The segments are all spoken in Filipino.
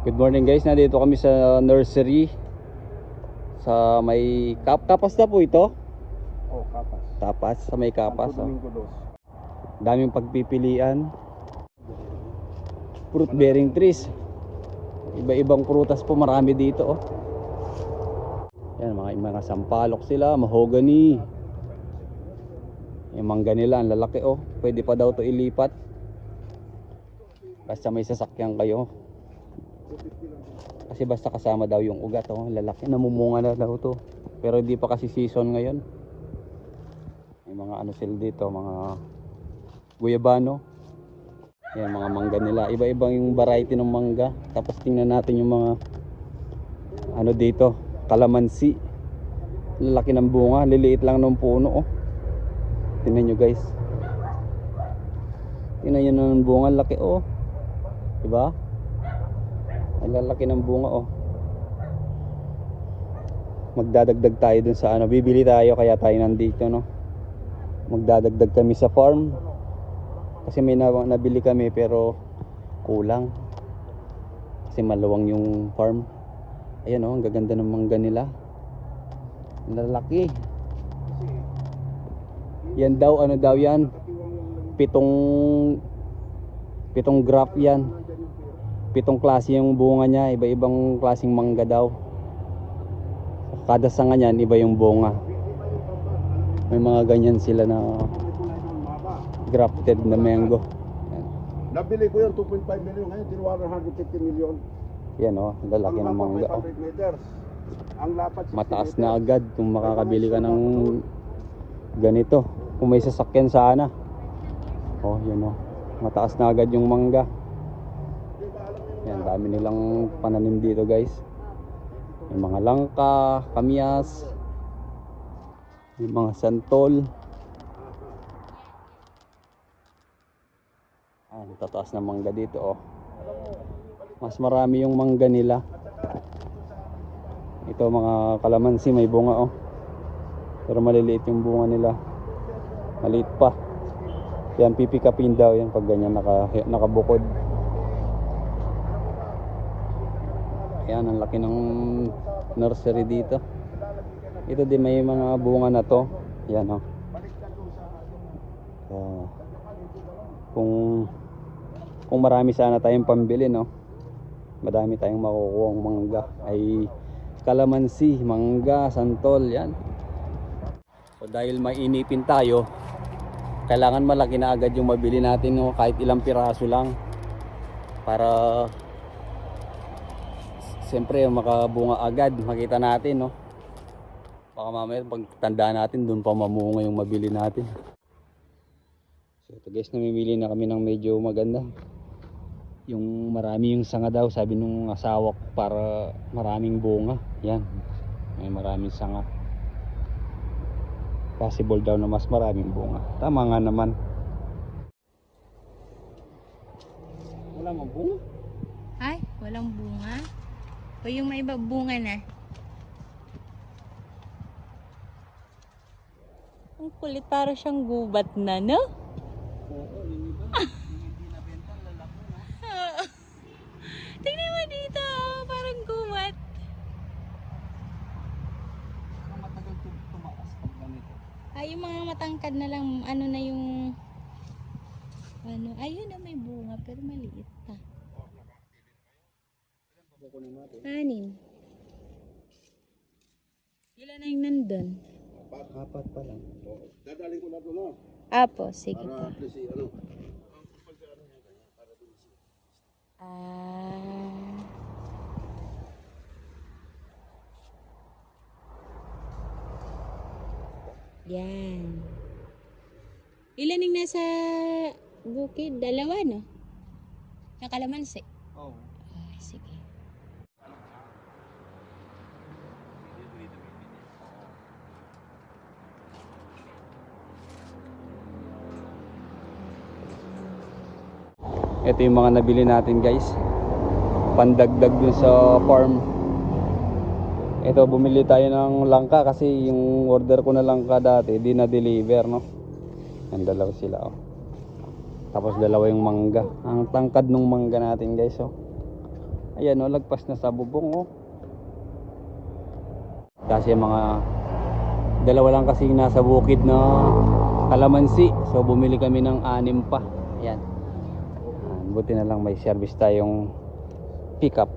Good morning guys, nandito kami sa nursery sa may kap kapas na po ito. Oh, kapas. Tapas sa may kapas. Santo Oh. Daming pagpipilian. Fruit bearing trees. Iba-ibang prutas po marami dito oh. Yan mga mga sampalok sila, mahogany. Yung mangga nila, ang lalaki oh. Pwede pa daw to ilipat. Basta may sasakyan kayo. Kasi basta kasama daw yung ugat oh, lalaki namumunga na daw to. Pero hindi pa kasi season ngayon. May mga ano sila dito, mga guyabano. Yan mga mangga nila. Iba-ibang yung variety ng mangga. Tapos tingnan natin yung mga ano dito, kalamansi. Lalaki ng bunga, liliit lang ng puno oh. Tingnan nyo guys. Tingnan nyo ng bunga, laki oh. Diba? Ang lalaki ng bunga oh. Magdadagdag tayo dun sa ano, bibili tayo kaya tayo nandito no. Magdadagdag kami sa farm. Kasi may na, nabili kami pero kulang. Kasi maluwang yung farm. Ayan oh, ang gaganda ng mangga nila. Lalaki. Yan daw, ano daw yan? Pitong pitong graph yan. Pitong klase yung bunga niya, iba-ibang klaseng mangga daw. Kada sanga niyan, iba yung bunga. May mga ganyan sila na grafted na mango. Yan. Nabili ko yung 2.5 million ngayon, tinuwa 150 million. Yan oh, lalaki ng mangga oh. 500 meters. Ang lapad 60 Mataas na agad kung makakabili ka ng ganito. Kung may sasakyan sana. Oh, yun oh. Mataas na agad yung mangga. Yan, dami nilang pananim dito guys. May mga langka, kamyas, may mga santol. Ah, tataas na mangga dito oh. Mas marami yung mangga nila. Ito mga kalamansi may bunga oh. Pero maliliit yung bunga nila. Maliit pa. Yan pipikapin daw yan pag ganyan naka, nakabukod. Ayan ang laki ng nursery dito. Ito din may mga bunga na to. Yan oh. Ah, kung kung marami sana tayong pambili no. Madami tayong makukuha mangga ay kalamansi, mangga, santol, yan. So dahil mainipin tayo, kailangan malaki na agad yung mabili natin no, kahit ilang piraso lang para siyempre makabunga agad, makita natin no. Baka mamaya pag tanda natin doon pa mamunga yung mabili natin. So ito guys, namimili na kami ng medyo maganda. Yung marami yung sanga daw, sabi nung asawa ko para maraming bunga. Yan. May maraming sanga. Possible daw na mas maraming bunga. Tama nga naman. Wala mang bunga. Ay, walang bunga. O yung may bunga na. Ang kulit para siyang gubat na, no? Oo, yung iba. Hindi nabenta, lalaki na. Tingnan mo dito, parang gubat. Matagal tumakas pag ganito. Ay, yung mga matangkad na lang, ano na yung... Ano, ayun na may bunga, pero maliit pa. Kukunin natin. Anim. Ilan na yung nandun? Apat pa lang. Oh, Dadaling ko na doon, no? Apo, sige Para po. at least, ano, Ah. Yan. Ilan yung nasa bukid? Dalawa, no? Yung kalamansi. Oo. Ay, sige. Ito yung mga nabili natin guys. Pandagdag dun sa farm. Ito bumili tayo ng langka kasi yung order ko na langka dati di na deliver no. Ang dalawa sila oh. Tapos dalawa yung mangga. Ang tangkad ng mangga natin guys oh. Ayan oh, lagpas na sa bubong oh. Kasi mga dalawa lang kasi nasa bukid na kalamansi. So bumili kami ng anim pa. Ayan. Buti na lang may service tayong pickup.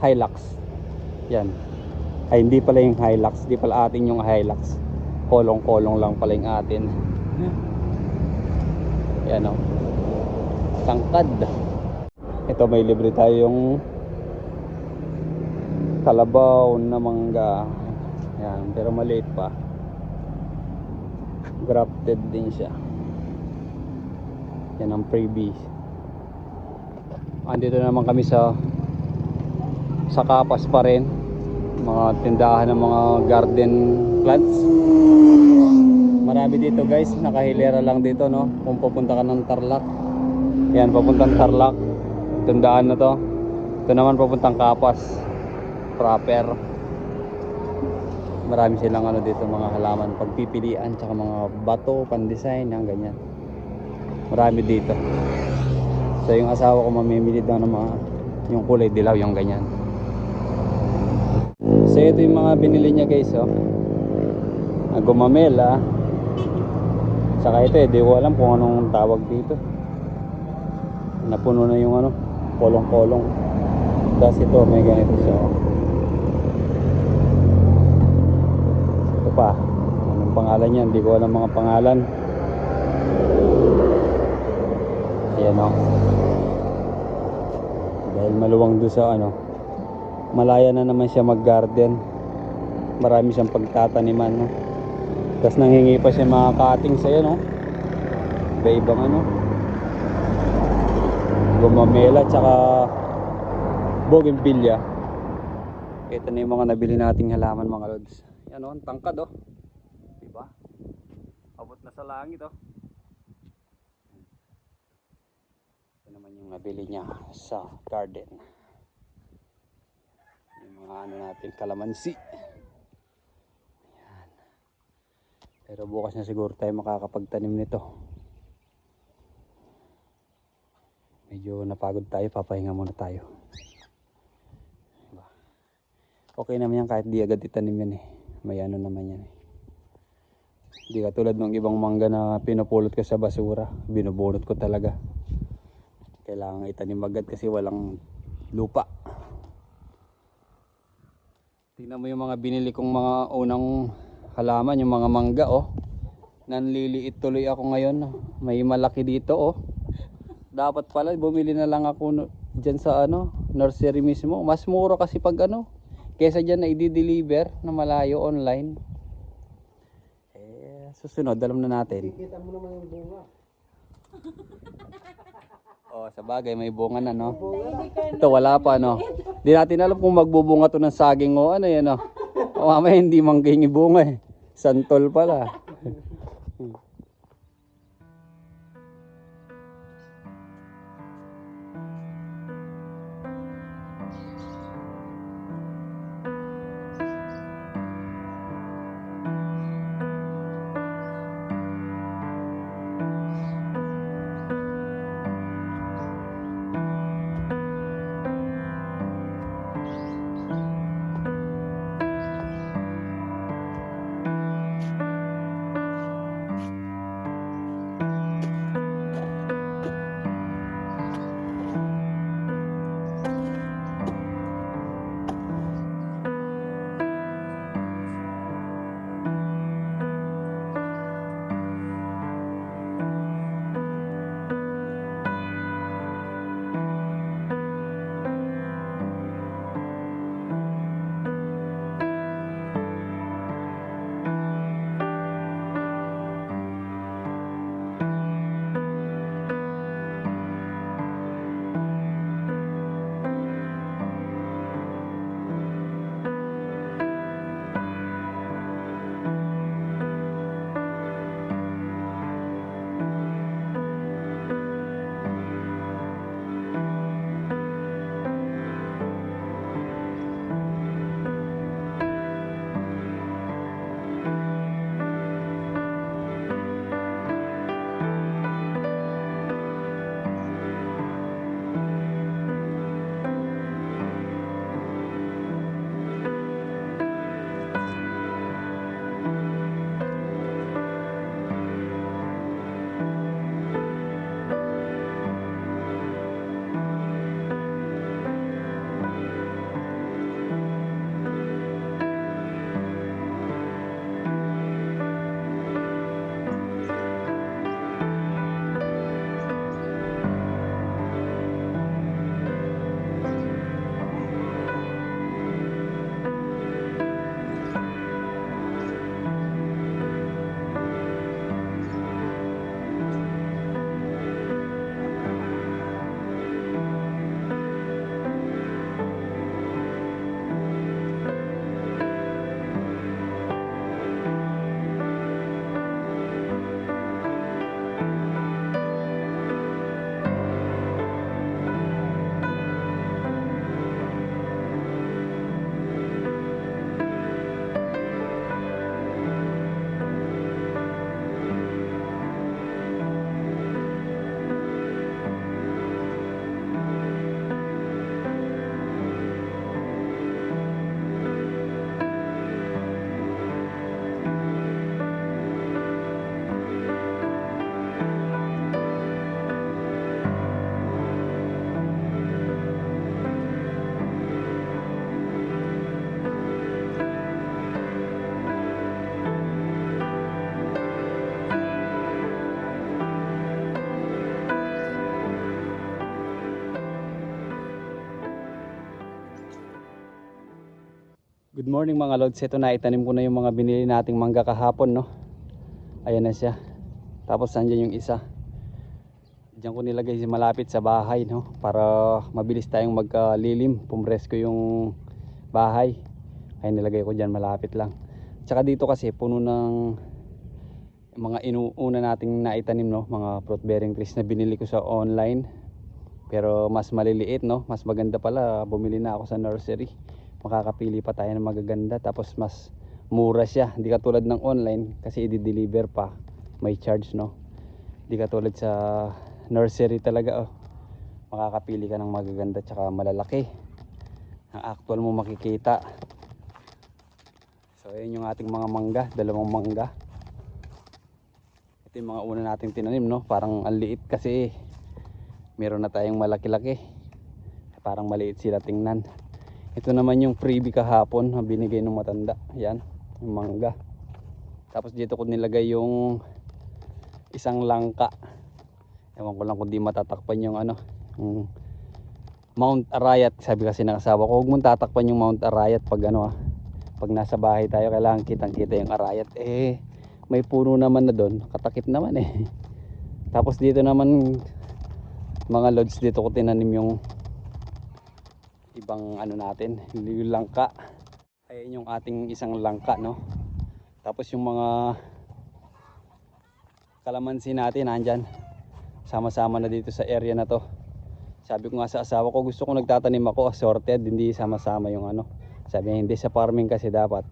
Hilux. Yan. Ay hindi pala yung Hilux, hindi pala atin yung Hilux. Kolong-kolong lang pala yung atin. Yan oh. Tangkad. Ito may libre tayong kalabaw na mangga. Yan, pero maliit pa. Grafted din siya. Yan ang freebies. Andito naman kami sa sa kapas pa rin. Mga tindahan ng mga garden plants. Marami dito guys, nakahilera lang dito no. Kung pupunta ka ng Tarlac. Yan, papuntang Tarlac. Tandaan na to. Ito naman papuntang Kapas. Proper. Marami silang ano dito mga halaman pagpipilian tsaka mga bato, pan-design, yan ganyan. Marami dito. So yung asawa ko mamimili daw ng mga yung kulay dilaw, yung ganyan. So ito yung mga binili niya guys oh. Na gumamela. Saka ito eh, di ko alam kung anong tawag dito. Napuno na yung ano, kolong-kolong. Tapos ito may ganito siya. oh. Ito pa. Anong pangalan niyan? Hindi ko alam mga pangalan. Ayan o. Dahil maluwang doon sa ano. Malaya na naman siya mag-garden. Marami siyang pagtataniman. No? Tapos nanghingi pa siya mga cutting sa'yo no. Iba-ibang ano. Gumamela tsaka bougainvillea. Ito na yung mga nabili nating halaman mga lods. Yan o, ang tangkad oh. Diba? Abot na sa langit oh. Ito naman yung nabili niya sa garden. Yung mga ano natin, kalamansi. Yan. Pero bukas na siguro tayo makakapagtanim nito. Medyo napagod tayo, papahinga muna tayo. Diba? Okay naman yan kahit di agad itanim yan eh. May ano naman yan eh. Hindi katulad ng ibang mangga na pinupulot ko sa basura. Binubunot ko talaga. Kailangan itanim agad kasi walang lupa. Tingnan mo yung mga binili kong mga unang halaman, yung mga mangga oh. Nanliliit tuloy ako ngayon. May malaki dito oh. Dapat pala bumili na lang ako dyan sa ano, nursery mismo. Mas mura kasi pag ano, kesa dyan na i-deliver na malayo online. Eh, susunod, alam na natin. Kita mo naman yung bunga. Oh, sa bagay may bunga na no. Ito wala pa no. Di natin alam kung magbubunga to ng saging o ano yan no. O mamaya hindi manggingi bunga eh. Santol pala. Good morning mga lods. Ito na itanim ko na yung mga binili nating mangga kahapon no. Ayan na siya. Tapos nandiyan yung isa. Diyan ko nilagay si malapit sa bahay no para mabilis tayong magkalilim. Pumres ko yung bahay. Ay nilagay ko diyan malapit lang. Tsaka dito kasi puno ng mga inuuna nating naitanim no, mga fruit bearing trees na binili ko sa online. Pero mas maliliit no, mas maganda pala bumili na ako sa nursery makakapili pa tayo ng magaganda tapos mas mura siya. Hindi katulad ng online kasi i-deliver pa. May charge no? Hindi katulad sa nursery talaga oh. makakapili ka ng magaganda tsaka malalaki. Ang actual mo makikita. So ayun yung ating mga mangga dalawang mangga. Ito yung mga una nating tinanim no? Parang ang liit kasi meron na tayong malaki-laki. Parang maliit sila tingnan ito naman yung freebie kahapon na binigay ng matanda. Yan, yung mangga. Tapos dito ko nilagay yung isang langka. Ewan ko lang kung di matatakpan yung ano, yung Mount Arayat. Sabi kasi ng asawa ko, huwag mong tatakpan yung Mount Arayat pag ano ah. Pag nasa bahay tayo, kailangan kitang kita yung Arayat. Eh, may puno naman na doon. Katakip naman eh. Tapos dito naman, mga lods dito ko tinanim yung ibang ano natin yung langka. Ayun yung ating isang langka no? Tapos yung mga kalamansi natin nandyan. Sama-sama na dito sa area na to. Sabi ko nga sa asawa ko gusto ko nagtatanim ako assorted hindi sama-sama yung ano. Sabi niya hindi sa farming kasi dapat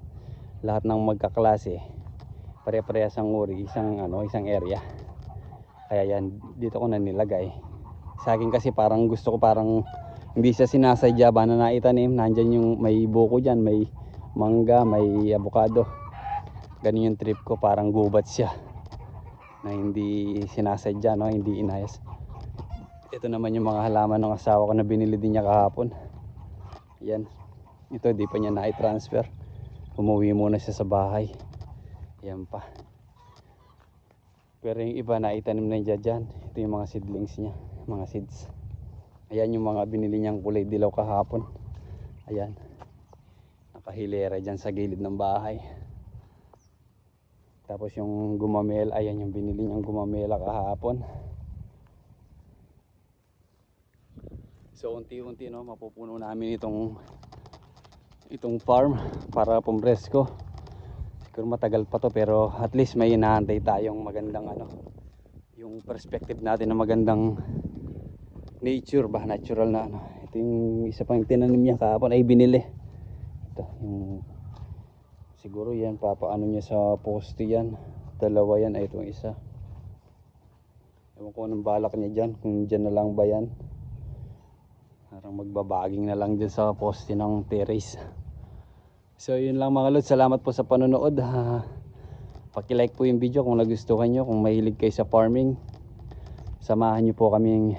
lahat ng magkaklase pare-parehas ang uri isang ano isang area. Kaya yan dito ko na nilagay. Sa akin kasi parang gusto ko parang hindi siya sinasadya ba na naitanim? Nandyan yung may buko dyan may mangga may avocado. Ganun yung trip ko parang gubat siya na hindi sinasadya no? Hindi inayos. Ito naman yung mga halaman ng asawa ko na binili din niya kahapon. Yan. Ito di pa niya na-transfer. Umuwi muna siya sa bahay. Yan pa. Pero yung iba na itanim na niya dyan. Ito yung mga seedlings niya mga seeds Ayan yung mga binili niyang kulay dilaw kahapon. Ayan. Nakahilera dyan sa gilid ng bahay. Tapos yung gumamela, ayan yung binili niyang gumamela kahapon. So unti-unti no, mapupuno namin itong itong farm para pumpresko. Siguro matagal pa to pero at least may inaantay tayong magandang ano yung perspective natin na magandang nature ba natural na ano. Ito yung isa pang tinanim niya kahapon ay binili. Ito yung siguro yan papaano niya sa poste yan. Dalawa yan ay itong isa. Ewan ko anong balak niya dyan kung dyan na lang ba yan. Parang magbabaging na lang dyan sa poste ng terrace. So yun lang mga lods salamat po sa panonood. Ha Paki-like po yung video kung nagustuhan nyo kung mahilig kayo sa farming. Samahan nyo po kaming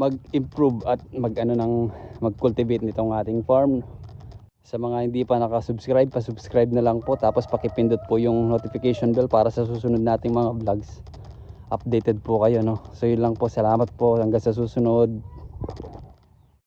mag-improve at mag-ano ng mag-cultivate nitong ating farm. Sa mga hindi pa naka-subscribe, pa-subscribe na lang po tapos paki-pindot po yung notification bell para sa susunod nating mga vlogs. Updated po kayo no. So yun lang po. Salamat po hanggang sa susunod.